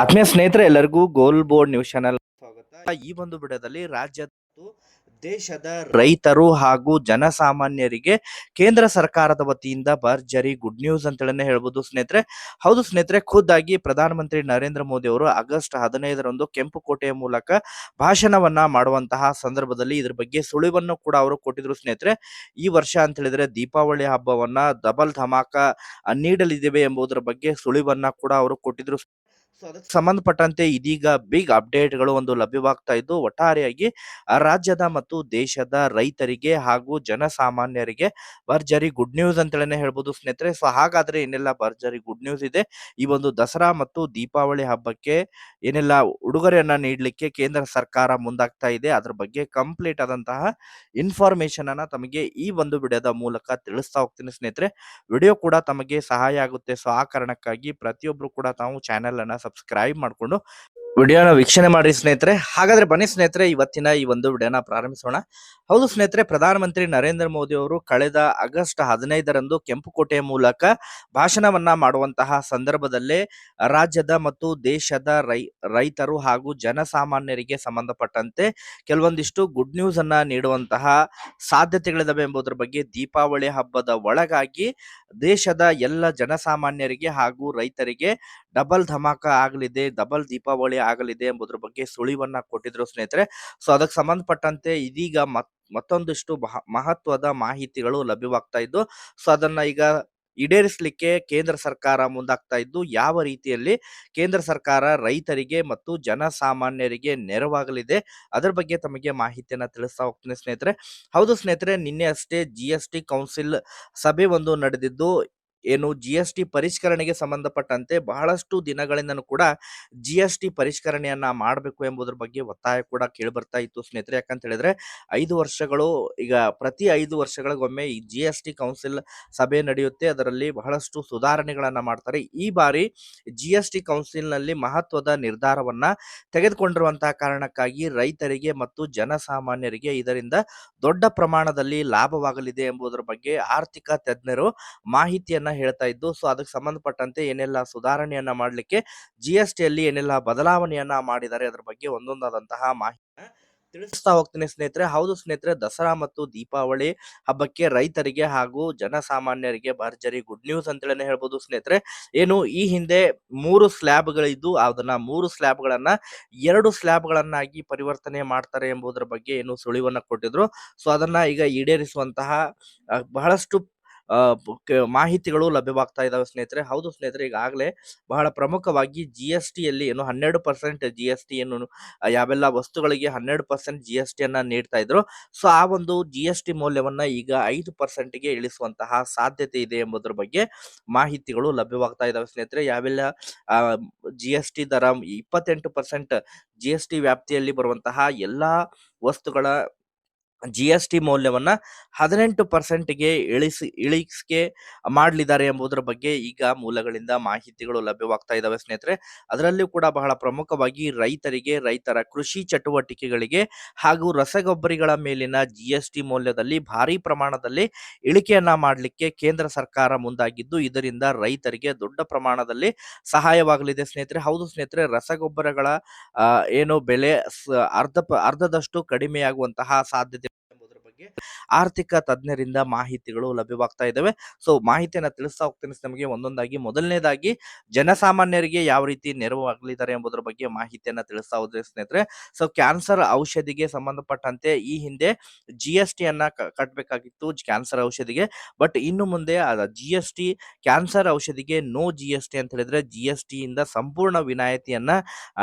ಆತ್ಮೀಯ ಸ್ನೇಹಿತರೆ, ಎಲ್ಲರಿಗೂ ಗೋಲ್ ಬೋರ್ಡ್ ನ್ಯೂಸ್ ಚಾನೆಲ್ ಸ್ವಾಗತ. ಈ ಒಂದು ಬಿಡದಲ್ಲಿ ರಾಜ್ಯದ ದೇಶದ ರೈತರು ಹಾಗೂ ಜನಸಾಮಾನ್ಯರಿಗೆ ಕೇಂದ್ರ ಸರ್ಕಾರದ ವತಿಯಿಂದ ಭರ್ಜರಿ ಗುಡ್ ನ್ಯೂಸ್ ಅಂತೇಳಿ ಹೇಳ್ಬೋದು ಸ್ನೇಹಿತರೆ. ಹೌದು ಸ್ನೇಹಿತರೆ, ಖುದ್ದಾಗಿ ಪ್ರಧಾನಮಂತ್ರಿ ನರೇಂದ್ರ ಮೋದಿ ಅವರು ಆಗಸ್ಟ್ ಹದಿನೈದರಂದು ಕೆಂಪು ಕೋಟೆಯ ಮೂಲಕ ಭಾಷಣವನ್ನ ಮಾಡುವಂತಹ ಸಂದರ್ಭದಲ್ಲಿ ಇದ್ರ ಬಗ್ಗೆ ಸುಳಿವನ್ನು ಕೂಡ ಅವರು ಕೊಟ್ಟಿದ್ರು ಸ್ನೇಹಿತರೆ. ಈ ವರ್ಷ ಅಂತ ಹೇಳಿದ್ರೆ ದೀಪಾವಳಿ ಹಬ್ಬವನ್ನ ಡಬಲ್ ಧಮಾಕ ನೀಡಲಿದ್ದೇವೆ ಎಂಬುದರ ಬಗ್ಗೆ ಸುಳಿವನ್ನ ಕೂಡ ಅವರು ಕೊಟ್ಟಿದ್ರು. ಸೊ ಅದಕ್ಕೆ ಸಂಬಂಧಪಟ್ಟಂತೆ ಇದೀಗ ಬಿಗ್ ಅಪ್ಡೇಟ್ಗಳು ಒಂದು ಲಭ್ಯವಾಗ್ತಾ ಇದ್ದು, ಒಟ್ಟಾರೆಯಾಗಿ ರಾಜ್ಯದ ಮತ್ತು ದೇಶದ ರೈತರಿಗೆ ಹಾಗೂ ಜನಸಾಮಾನ್ಯರಿಗೆ ಭರ್ಜರಿ ಗುಡ್ ನ್ಯೂಸ್ ಅಂತೇಳಿ ಹೇಳ್ಬೋದು ಸ್ನೇಹಿತರೆ. ಸೊ ಹಾಗಾದ್ರೆ ಏನೆಲ್ಲ ಭರ್ಜರಿ ಗುಡ್ ನ್ಯೂಸ್ ಇದೆ. ಈ ಒಂದು ದಸರಾ ಮತ್ತು ದೀಪಾವಳಿ ಹಬ್ಬಕ್ಕೆ ಏನೆಲ್ಲ ಉಡುಗೊರೆಯನ್ನ ನೀಡಲಿಕ್ಕೆ ಕೇಂದ್ರ ಸರ್ಕಾರ ಮುಂದಾಗ್ತಾ ಇದೆ, ಅದ್ರ ಬಗ್ಗೆ ಕಂಪ್ಲೀಟ್ ಆದಂತಹ ಇನ್ಫಾರ್ಮೇಶನ್ ಅನ್ನ ತಮಗೆ ಈ ಒಂದು ವಿಡಿಯೋದ ಮೂಲಕ ತಿಳಿಸ್ತಾ ಹೋಗ್ತೀನಿ ಸ್ನೇಹಿತರೆ. ವಿಡಿಯೋ ಕೂಡ ತಮಗೆ ಸಹಾಯ ಆಗುತ್ತೆ. ಸೊ ಆ ಕಾರಣಕ್ಕಾಗಿ ಪ್ರತಿಯೊಬ್ರು ಕೂಡ ತಾವು ಚಾನೆಲ್ ಅನ್ನ ಸಬ್ಸ್ಕ್ರೈಬ್ ಮಾಡಿಕೊಂಡು ವಿಡಿಯೋನ ವೀಕ್ಷಣೆ ಮಾಡಿ ಸ್ನೇಹಿತರೆ. ಹಾಗಾದ್ರೆ ಬನ್ನಿ ಸ್ನೇಹಿತರೆ, ಇವತ್ತಿನ ಈ ಒಂದು ವಿಡಿಯೋನ ಪ್ರಾರಂಭಿಸೋಣ. ಹೌದು ಸ್ನೇಹಿತರೆ, ಪ್ರಧಾನಮಂತ್ರಿ ನರೇಂದ್ರ ಮೋದಿ ಅವರು ಕಳೆದ ಆಗಸ್ಟ್ ಹದಿನೈದರಂದು ಕೆಂಪುಕೋಟೆಯ ಮೂಲಕ ಭಾಷಣವನ್ನ ಮಾಡುವಂತಹ ಸಂದರ್ಭದಲ್ಲೇ ರಾಜ್ಯದ ಮತ್ತು ದೇಶದ ರೈ, ರೈತರು ಹಾಗೂ ಜನಸಾಮಾನ್ಯರಿಗೆ ಸಂಬಂಧಪಟ್ಟಂತೆ ಕೆಲವೊಂದಿಷ್ಟು ಗುಡ್ ನ್ಯೂಸ್ ಅನ್ನ ನೀಡುವಂತಹ ಸಾಧ್ಯತೆಗಳಿದಾವೆ ಎಂಬುದರ ಬಗ್ಗೆ ದೀಪಾವಳಿ ಹಬ್ಬದ ಒಳಗಾಗಿ ದೇಶದ ಎಲ್ಲ ಜನಸಾಮಾನ್ಯರಿಗೆ ಹಾಗೂ ರೈತರಿಗೆ ಡಬಲ್ ಧಮಾಕ ಆಗಲಿದೆ ಡಬಲ್ ದೀಪಾವಳಿ ಆಗಲಿದೆ ಎಂಬುದ್ರ ಬಗ್ಗೆ ಸುಳಿವನ್ನ ಕೊಟ್ಟಿದ್ರು ಸ್ನೇಹಿತರೆ. ಸೊ ಅದಕ್ಕೆ ಸಂಬಂಧಪಟ್ಟಂತೆ ಇದೀಗ ಮತ್, ಮತ್ತೊಂದಿಷ್ಟು ಮಹ ಮಹತ್ವದ ಮಾಹಿತಿಗಳು ಲಭ್ಯವಾಗ್ತಾ ಇದ್ದು ಸೊ ಅದನ್ನ ಈಗ ಈಡೇರಿಸಲಿಕ್ಕೆ ಕೇಂದ್ರ ಸರ್ಕಾರ ಮುಂದಾಗ್ತಾ ಇದ್ದು, ಯಾವ ರೀತಿಯಲ್ಲಿ ಕೇಂದ್ರ ಸರ್ಕಾರ ರೈತರಿಗೆ ಮತ್ತು ಜನಸಾಮಾನ್ಯರಿಗೆ ನೆರವಾಗಲಿದೆ, ಅದರ ಬಗ್ಗೆ ತಮಗೆ ಮಾಹಿತಿಯನ್ನ ತಿಳಿಸ್ತಾ ಹೋಗ್ತೀನಿ ಸ್ನೇಹಿತರೆ. ಹೌದು ಸ್ನೇಹಿತರೆ, ನಿನ್ನೆ ಅಷ್ಟೇ ಜಿ ಕೌನ್ಸಿಲ್ ಸಭೆ ಒಂದು ನಡೆದಿದ್ದು ಏನು ಜಿ ಎಸ್ ಟಿ ಪರಿಷ್ಕರಣೆಗೆ ಸಂಬಂಧಪಟ್ಟಂತೆ ಬಹಳಷ್ಟು ದಿನಗಳಿಂದನೂ ಕೂಡ ಜಿ ಎಸ್ ಟಿ ಪರಿಷ್ಕರಣೆಯನ್ನ ಮಾಡಬೇಕು ಎಂಬುದರ ಬಗ್ಗೆ ಒತ್ತಾಯ ಕೂಡ ಕೇಳಿ ಬರ್ತಾ ಇತ್ತು ಸ್ನೇಹಿತರೆ. ಯಾಕಂತ ಹೇಳಿದ್ರೆ ಐದು ವರ್ಷಗಳು, ಈಗ ಪ್ರತಿ ಐದು ವರ್ಷಗಳಿಗೊಮ್ಮೆ ಈ ಜಿ ಎಸ್ ಟಿ ಕೌನ್ಸಿಲ್ ಸಭೆ ನಡೆಯುತ್ತೆ. ಅದರಲ್ಲಿ ಬಹಳಷ್ಟು ಸುಧಾರಣೆಗಳನ್ನ ಮಾಡ್ತಾರೆ. ಈ ಬಾರಿ ಜಿ ಎಸ್ ಟಿ ಕೌನ್ಸಿಲ್ನಲ್ಲಿ ಮಹತ್ವದ ನಿರ್ಧಾರವನ್ನ ತೆಗೆದುಕೊಂಡಿರುವಂತಹ ಕಾರಣಕ್ಕಾಗಿ ರೈತರಿಗೆ ಮತ್ತು ಜನಸಾಮಾನ್ಯರಿಗೆ ಇದರಿಂದ ದೊಡ್ಡ ಪ್ರಮಾಣದಲ್ಲಿ ಲಾಭವಾಗಲಿದೆ ಎಂಬುದರ ಬಗ್ಗೆ ಆರ್ಥಿಕ ತಜ್ಞರು ಮಾಹಿತಿಯನ್ನ ಹೇಳ್ತಾ ಇದ್ದು, ಸೊ ಅದಕ್ಕೆ ಸಂಬಂಧಪಟ್ಟಂತೆ ಏನೆಲ್ಲ ಸುಧಾರಣೆಯನ್ನ ಮಾಡಲಿಕ್ಕೆ ಜಿ ಎಸ್ ಟಿಯಲ್ಲಿ ಏನೆಲ್ಲ ಬದಲಾವಣೆಯನ್ನ ಮಾಡಿದ್ದಾರೆ ಅದರ ಬಗ್ಗೆ ಒಂದೊಂದಾದಂತಹ ಮಾಹಿತಿ ತಿಳಿಸ್ತಾ ಹೋಗ್ತೀನಿ ಸ್ನೇಹಿತರೆ. ಹೌದು ಸ್ನೇಹಿತರೆ, ದಸರಾ ಮತ್ತು ದೀಪಾವಳಿ ಹಬ್ಬಕ್ಕೆ ರೈತರಿಗೆ ಹಾಗೂ ಜನಸಾಮಾನ್ಯರಿಗೆ ಭರ್ಜರಿ ಗುಡ್ ನ್ಯೂಸ್ ಅಂತೇಳಿ ಹೇಳ್ಬೋದು ಸ್ನೇಹಿತರೆ. ಏನು ಈ ಹಿಂದೆ ಮೂರು ಸ್ಲ್ಯಾಬ್ಗಳಿದ್ದು ಅದನ್ನ ಮೂರು ಸ್ಲ್ಯಾಬ್ಗಳನ್ನ ಎರಡು ಸ್ಲ್ಯಾಬ್ಗಳನ್ನಾಗಿ ಪರಿವರ್ತನೆ ಮಾಡ್ತಾರೆ ಎಂಬುದರ ಬಗ್ಗೆ ಏನು ಸುಳಿವನ್ನ ಕೊಟ್ಟಿದ್ರು. ಸೊ ಅದನ್ನ ಈಗ ಈಡೇರಿಸುವಂತಹ ಬಹಳಷ್ಟು ಮಾಹಿತಿಗಳು ಲಭ್ಯವಾಗ್ತಾ ಇದಾವೆ ಸ್ನೇಹಿತರೆ. ಹೌದು ಸ್ನೇಹಿತರೆ, ಈಗಾಗಲೇ ಬಹಳ ಪ್ರಮುಖವಾಗಿ ಜಿ ಎಸ್ ಟಿಯಲ್ಲಿ ಏನು ಹನ್ನೆರಡು ಪರ್ಸೆಂಟ್ ಜಿ ಎಸ್ ಟಿ ಏನು, ಯಾವೆಲ್ಲ ವಸ್ತುಗಳಿಗೆ ಹನ್ನೆರಡು ಪರ್ಸೆಂಟ್ ಜಿ ಎಸ್ ಟಿಯನ್ನು ನೀಡ್ತಾ ಇದ್ರು. ಸೊ, ಆ ಒಂದು ಜಿ ಎಸ್ ಟಿ ಮೌಲ್ಯವನ್ನ ಈಗ ಐದು ಪರ್ಸೆಂಟ್ಗೆ ಇಳಿಸುವಂತಹ ಸಾಧ್ಯತೆ ಇದೆ ಎಂಬುದರ ಬಗ್ಗೆ ಮಾಹಿತಿಗಳು ಲಭ್ಯವಾಗ್ತಾ ಇದಾವೆ ಸ್ನೇಹಿತರೆ. ಯಾವೆಲ್ಲ ಜಿ ಎಸ್ ಟಿ ದರ ಇಪ್ಪತ್ತೆಂಟು ಪರ್ಸೆಂಟ್ ಜಿ ಎಸ್ ಟಿ ವ್ಯಾಪ್ತಿಯಲ್ಲಿ ಬರುವಂತಹ ಎಲ್ಲಾ ವಸ್ತುಗಳ ಜಿ ಎಸ್ ಟಿ ಮೌಲ್ಯವನ್ನ ಹದಿನೆಂಟು ಪರ್ಸೆಂಟ್ಗೆ ಇಳಿಸಿ, ಇಳಿಸಿಕೆ ಮಾಡಲಿದ್ದಾರೆ ಎಂಬುದರ ಬಗ್ಗೆ ಈಗ ಮೂಲಗಳಿಂದ ಮಾಹಿತಿಗಳು ಲಭ್ಯವಾಗ್ತಾ ಇದ್ದಾವೆ ಸ್ನೇಹಿತರೆ. ಅದರಲ್ಲೂ ಕೂಡ ಬಹಳ ಪ್ರಮುಖವಾಗಿ ರೈತರಿಗೆ, ರೈತರ ಕೃಷಿ ಚಟುವಟಿಕೆಗಳಿಗೆ ಹಾಗೂ ರಸಗೊಬ್ಬರಿಗಳ ಮೇಲಿನ ಜಿ ಎಸ್ ಟಿ ಮೌಲ್ಯದಲ್ಲಿ ಭಾರಿ ಪ್ರಮಾಣದಲ್ಲಿ ಇಳಿಕೆಯನ್ನ ಮಾಡಲಿಕ್ಕೆ ಕೇಂದ್ರ ಸರ್ಕಾರ ಮುಂದಾಗಿದ್ದು, ಇದರಿಂದ ರೈತರಿಗೆ ದೊಡ್ಡ ಪ್ರಮಾಣದಲ್ಲಿ ಸಹಾಯವಾಗಲಿದೆ ಸ್ನೇಹಿತರೆ. ಹೌದು ಸ್ನೇಹಿತರೆ, ರಸಗೊಬ್ಬರಗಳ ಏನು ಬೆಲೆ ಅರ್ಧ ಅರ್ಧದಷ್ಟು ಕಡಿಮೆಯಾಗುವಂತಹ ಸಾಧ್ಯತೆ ಆರ್ಥಿಕ ತಜ್ಞರಿಂದ ಮಾಹಿತಿಗಳು ಲಭ್ಯವಾಗ್ತಾ ಇದ್ದಾವೆ. ಸೊ, ಮಾಹಿತಿಯನ್ನು ತಿಳಿಸ್ತಾ ಹೋಗ್ತೀನಿ ನಮಗೆ. ಒಂದೊಂದಾಗಿ ಮೊದಲನೇದಾಗಿ ಜನಸಾಮಾನ್ಯರಿಗೆ ಯಾವ ರೀತಿ ನೆರವು ಆಗಲಿದ್ದಾರೆ ಎಂಬುದರ ಬಗ್ಗೆ ಮಾಹಿತಿಯನ್ನು ತಿಳಿಸ್ತಾ ಹೋದ್ರೆ ಸ್ನೇಹಿತರೆ. ಸೊ, ಕ್ಯಾನ್ಸರ್ ಔಷಧಿಗೆ ಸಂಬಂಧಪಟ್ಟಂತೆ ಈ ಹಿಂದೆ ಜಿ ಎಸ್ ಟಿ ಅನ್ನ ಕ- ಕಟ್ಬೇಕಾಗಿತ್ತು ಕ್ಯಾನ್ಸರ್ ಔಷಧಿಗೆ. ಬಟ್ ಇನ್ನು ಮುಂದೆ ಜಿ ಎಸ್ ಟಿ ಕ್ಯಾನ್ಸರ್ ಔಷಧಿಗೆ ನೋ ಜಿ ಎಸ್ ಟಿ ಅಂತ ಹೇಳಿದ್ರೆ ಜಿ ಎಸ್ ಟಿ ಇಂದ ಸಂಪೂರ್ಣ ವಿನಾಯಿತಿಯನ್ನ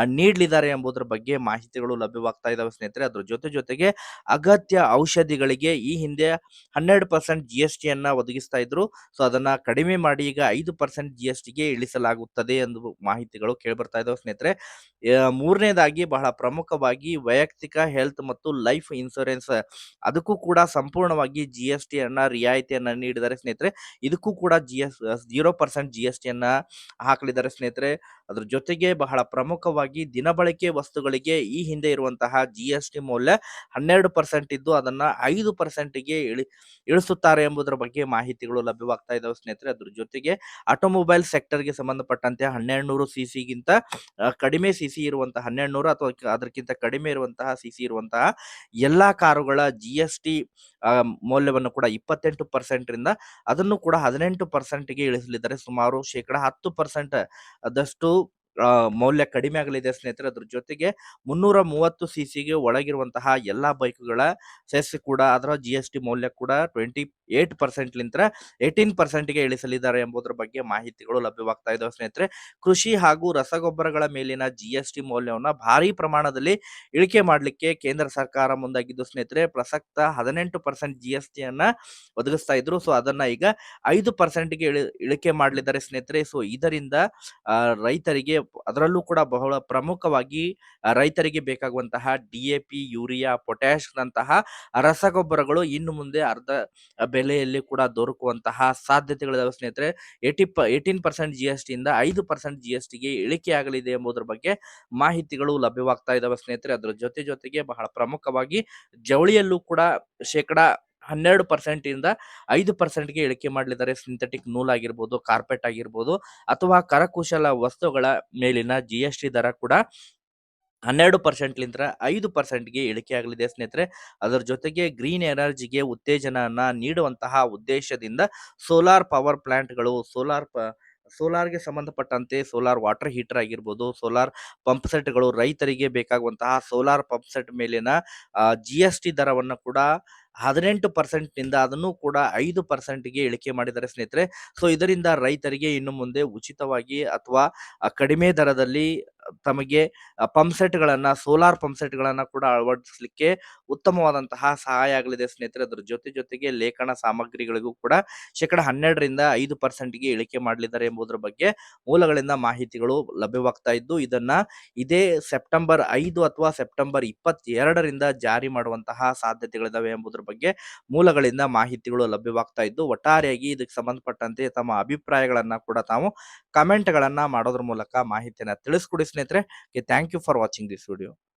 ನೀಡಲಿದ್ದಾರೆ ಎಂಬುದರ ಬಗ್ಗೆ ಮಾಹಿತಿಗಳು ಲಭ್ಯವಾಗ್ತಾ ಇದಾವೆ ಸ್ನೇಹಿತರೆ. ಅದ್ರ ಜೊತೆ ಜೊತೆಗೆ ಅಗತ್ಯ ಔಷಧಿಗಳಿಗೆ ಈ ಹಿಂದೆ ಹನ್ನೆರಡು ಪರ್ಸೆಂಟ್ ಜಿ ಎಸ್ ಟಿಯನ್ನ ಒದಗಿಸ್ತಾ ಇದ್ರು. ಸೊ ಅದನ್ನ ಕಡಿಮೆ ಮಾಡಿ ಈಗ ಐದು ಪರ್ಸೆಂಟ್ ಜಿ ಎಸ್ ಟಿಗೆ ಇಳಿಸಲಾಗುತ್ತದೆ ಎಂದು ಮಾಹಿತಿಗಳು ಕೇಳ್ಬರ್ತಾ ಇದಾವೆ ಸ್ನೇಹಿತರೆ. ಮೂರನೇದಾಗಿ ಬಹಳ ಪ್ರಮುಖವಾಗಿ ವೈಯಕ್ತಿಕ ಹೆಲ್ತ್ ಮತ್ತು ಲೈಫ್ ಇನ್ಶೂರೆನ್ಸ್ ಅದಕ್ಕೂ ಕೂಡ ಸಂಪೂರ್ಣವಾಗಿ ಜಿ ಎಸ್ ಟಿಯನ್ನ ರಿಯಾಯಿತಿಯನ್ನ ನೀಡಿದ್ದಾರೆ ಸ್ನೇಹಿತರೆ. ಇದಕ್ಕೂ ಕೂಡ G S zero percent G S ಟಿಯನ್ನ ಹಾಕಲಿದ್ದಾರೆ ಸ್ನೇಹಿತರೆ. ಅದ್ರ ಜೊತೆಗೆ ಬಹಳ ಪ್ರಮುಖವಾಗಿ ದಿನಬಳಕೆ ವಸ್ತುಗಳಿಗೆ ಈ ಹಿಂದೆ ಇರುವಂತಹ ಜಿ ಎಸ್ ಟಿ ಮೌಲ್ಯ ಹನ್ನೆರಡು ಪರ್ಸೆಂಟ್ ಇದ್ದು ಅದನ್ನ ಐದು ಪರ್ಸೆಂಟ್ಗೆ ಇಳಿ, ಇಳಿಸುತ್ತಾರೆ ಎಂಬುದರ ಬಗ್ಗೆ ಮಾಹಿತಿಗಳು ಲಭ್ಯವಾಗ್ತಾ ಇದಾವೆ ಸ್ನೇಹಿತರೆ. ಅದ್ರ ಜೊತೆಗೆ ಆಟೋಮೊಬೈಲ್ ಸೆಕ್ಟರ್ಗೆ ಸಂಬಂಧಪಟ್ಟಂತೆ ಹನ್ನೆರಡು ನೂರು ಸಿ ಸಿಗಿಂತ ಕಡಿಮೆ ಸಿ ಸಿ ಇರುವಂತಹ ಹನ್ನೆರಡು ನೂರು ಅಥವಾ ಅದಕ್ಕಿಂತ ಕಡಿಮೆ ಇರುವಂತಹ ಸಿ ಸಿ ಇರುವಂತಹ ಎಲ್ಲಾ ಕಾರುಗಳ ಜಿ ಎಸ್ ಟಿ ಮೌಲ್ಯವನ್ನು ಕೂಡ ಇಪ್ಪತ್ತೆಂಟು ಪರ್ಸೆಂಟ್ ರಿಂದ ಅದನ್ನು ಕೂಡ ಹದಿನೆಂಟು ಪರ್ಸೆಂಟ್ಗೆ ಇಳಿಸಲಿದ್ದಾರೆ. ಸುಮಾರು ಶೇಕಡ ಹತ್ತು ಪರ್ಸೆಂಟ್ ಅದಷ್ಟು ಮೌಲ್ಯ ಕಡಿಮೆ ಆಗಲಿದೆ ಸ್ನೇಹಿತರೆ. ಅದ್ರ ಜೊತೆಗೆ ಮುನ್ನೂರ ಮೂವತ್ತು ಸಿ ಸಿಗೆ ಒಳಗಿರುವಂತಹ ಎಲ್ಲಾ ಬೈಕ್ಗಳ ಸೆಸ್ ಕೂಡ, ಅದರ ಜಿ ಎಸ್ ಟಿ ಮೌಲ್ಯ ಕೂಡ ಟ್ವೆಂಟಿ ಏಟ್ ಪರ್ಸೆಂಟ್ ಲಿಂತ ಏಯ್ಟೀನ್ ಪರ್ಸೆಂಟ್ಗೆ ಇಳಿಸಲಿದ್ದಾರೆ ಎಂಬುದರ ಬಗ್ಗೆ ಮಾಹಿತಿಗಳು ಲಭ್ಯವಾಗ್ತಾ ಇದಾವೆ ಸ್ನೇಹಿತರೆ. ಕೃಷಿ ಹಾಗೂ ರಸಗೊಬ್ಬರಗಳ ಮೇಲಿನ ಜಿ ಎಸ್ ಟಿ ಮೌಲ್ಯವನ್ನು ಭಾರಿ ಪ್ರಮಾಣದಲ್ಲಿ ಇಳಿಕೆ ಮಾಡಲಿಕ್ಕೆ ಕೇಂದ್ರ ಸರ್ಕಾರ ಮುಂದಾಗಿದ್ದು ಸ್ನೇಹಿತರೆ, ಪ್ರಸಕ್ತ ಹದಿನೆಂಟು ಪರ್ಸೆಂಟ್ ಜಿ ಎಸ್ ಟಿಯನ್ನ ಒದಗಿಸ್ತಾ ಇದ್ರು. ಸೊ, ಅದನ್ನ ಈಗ ಐದು ಪರ್ಸೆಂಟ್ಗೆ ಇಳಿ, ಇಳಿಕೆ ಮಾಡಲಿದ್ದಾರೆ ಸ್ನೇಹಿತರೆ. ಸೊ, ಇದರಿಂದ ರೈತರಿಗೆ ಅದರಲ್ಲೂ ಕೂಡ ಬಹಳ ಪ್ರಮುಖವಾಗಿ ರೈತರಿಗೆ ಬೇಕಾಗುವಂತಹ D A P urea potash ನಂತಹ ರಸಗೊಬ್ಬರಗಳು ಇನ್ನು ಮುಂದೆ ಅರ್ಧ ಬೆಲೆಯಲ್ಲಿ ಕೂಡ ದೊರಕುವಂತಹ ಸಾಧ್ಯತೆಗಳಿದಾವೆ ಸ್ನೇಹಿತರೆ. ಏಟಿ ಪ, ಏಯ್ಟೀನ್ ಪರ್ಸೆಂಟ್ ಜಿ ಎಸ್ ಟಿಯಿಂದ ಐದು ಪರ್ಸೆಂಟ್ ಜಿ ಎಸ್ ಟಿಗೆ ಇಳಿಕೆ ಆಗಲಿದೆ ಎಂಬುದರ ಬಗ್ಗೆ ಮಾಹಿತಿಗಳು ಲಭ್ಯವಾಗ್ತಾ ಇದಾವೆ ಸ್ನೇಹಿತರೆ. ಅದರ ಜೊತೆ ಜೊತೆಗೆ ಬಹಳ ಪ್ರಮುಖವಾಗಿ ಜವಳಿಯಲ್ಲೂ ಕೂಡ ಶೇಕಡ ಹನ್ನೆರಡು ಪರ್ಸೆಂಟ್ ಇಂದ ಐದು ಪರ್ಸೆಂಟ್ಗೆ ಇಳಿಕೆ ಮಾಡಲಿದ್ದಾರೆ. ಸಿಂಥೆಟಿಕ್ ನೂಲ್ ಆಗಿರ್ಬೋದು, ಕಾರ್ಪೆಟ್ ಆಗಿರ್ಬೋದು ಅಥವಾ ಕರಕುಶಲ ವಸ್ತುಗಳ ಮೇಲಿನ ಜಿ ದರ ಕೂಡ ಹನ್ನೆರಡು ಪರ್ಸೆಂಟ್ಲಿಂದ ಐದು ಪರ್ಸೆಂಟ್ಗೆ ಇಳಿಕೆ ಆಗಲಿದೆ ಸ್ನೇಹಿತರೆ. ಅದರ ಜೊತೆಗೆ ಗ್ರೀನ್ ಎನರ್ಜಿಗೆ ಉತ್ತೇಜನನ ನೀಡುವಂತಹ ಉದ್ದೇಶದಿಂದ ಸೋಲಾರ್ ಪವರ್ ಪ್ಲಾಂಟ್ಗಳು ಸೋಲಾರ್ ಪ, ಸೋಲಾರ್ಗೆ ಸಂಬಂಧಪಟ್ಟಂತೆ ಸೋಲಾರ್ ವಾಟರ್ ಹೀಟರ್ ಆಗಿರ್ಬೋದು, ಸೋಲಾರ್ ಪಂಪ್ ಸೆಟ್ಗಳು ರೈತರಿಗೆ ಬೇಕಾಗುವಂತಹ ಸೋಲಾರ್ ಪಂಪ್ ಸೆಟ್ ಮೇಲಿನ ಜಿ ಎಸ್ ಟಿ ದರವನ್ನು ಕೂಡ ಹದಿನೆಂಟು ಪರ್ಸೆಂಟ್ನಿಂದ ಅದನ್ನು ಕೂಡ ಐದು ಪರ್ಸೆಂಟ್ಗೆ ಇಳಿಕೆ ಮಾಡಿದ್ದಾರೆ ಸ್ನೇಹಿತರೆ. ಸೊ, ಇದರಿಂದ ರೈತರಿಗೆ ಇನ್ನು ಮುಂದೆ ಉಚಿತವಾಗಿ ಅಥವಾ ಕಡಿಮೆ ದರದಲ್ಲಿ ತಮಗೆ ಪಂಪ್ ಸೆಟ್ಗಳನ್ನ, ಸೋಲಾರ್ ಪಂಪ್ ಸೆಟ್ಗಳನ್ನ ಕೂಡ ಅಳವಡಿಸಲಿಕ್ಕೆ ಉತ್ತಮವಾದಂತಹ ಸಹಾಯ ಆಗಲಿದೆ ಸ್ನೇಹಿತರೆ. ಅದರ ಜೊತೆ ಜೊತೆಗೆ ಲೇಖನ ಸಾಮಗ್ರಿಗಳಿಗೂ ಕೂಡ ಶೇಕಡ ಹನ್ನೆರಡರಿಂದ ಐದು ಪರ್ಸೆಂಟ್ಗೆ ಇಳಿಕೆ ಮಾಡಲಿದ್ದಾರೆ ಎಂಬುದರ ಬಗ್ಗೆ ಮೂಲಗಳಿಂದ ಮಾಹಿತಿಗಳು ಲಭ್ಯವಾಗ್ತಾ ಇದ್ದು, ಇದನ್ನ ಇದೇ ಸೆಪ್ಟೆಂಬರ್ ಐದು ಅಥವಾ ಸೆಪ್ಟೆಂಬರ್ ಇಪ್ಪತ್ತೆರಡರಿಂದ ಜಾರಿ ಮಾಡುವಂತಹ ಸಾಧ್ಯತೆಗಳಿದಾವೆ ಎಂಬುದರ ಬಗ್ಗೆ ಮೂಲಗಳಿಂದ ಮಾಹಿತಿಗಳು ಲಭ್ಯವಾಗ್ತಾ ಇದ್ದು, ಒಟ್ಟಾರೆಯಾಗಿ ಇದಕ್ಕೆ ಸಂಬಂಧಪಟ್ಟಂತೆ ತಮ್ಮ ಅಭಿಪ್ರಾಯಗಳನ್ನ ಕೂಡ ತಾವು ಕಮೆಂಟ್ಗಳನ್ನ ಮಾಡೋದ್ರ ಮೂಲಕ ಮಾಹಿತಿಯನ್ನ ತಿಳಿಸ್ಕೊಡಿ ಸ್ನೇಹಿತರೆ. Thank you for watching this video.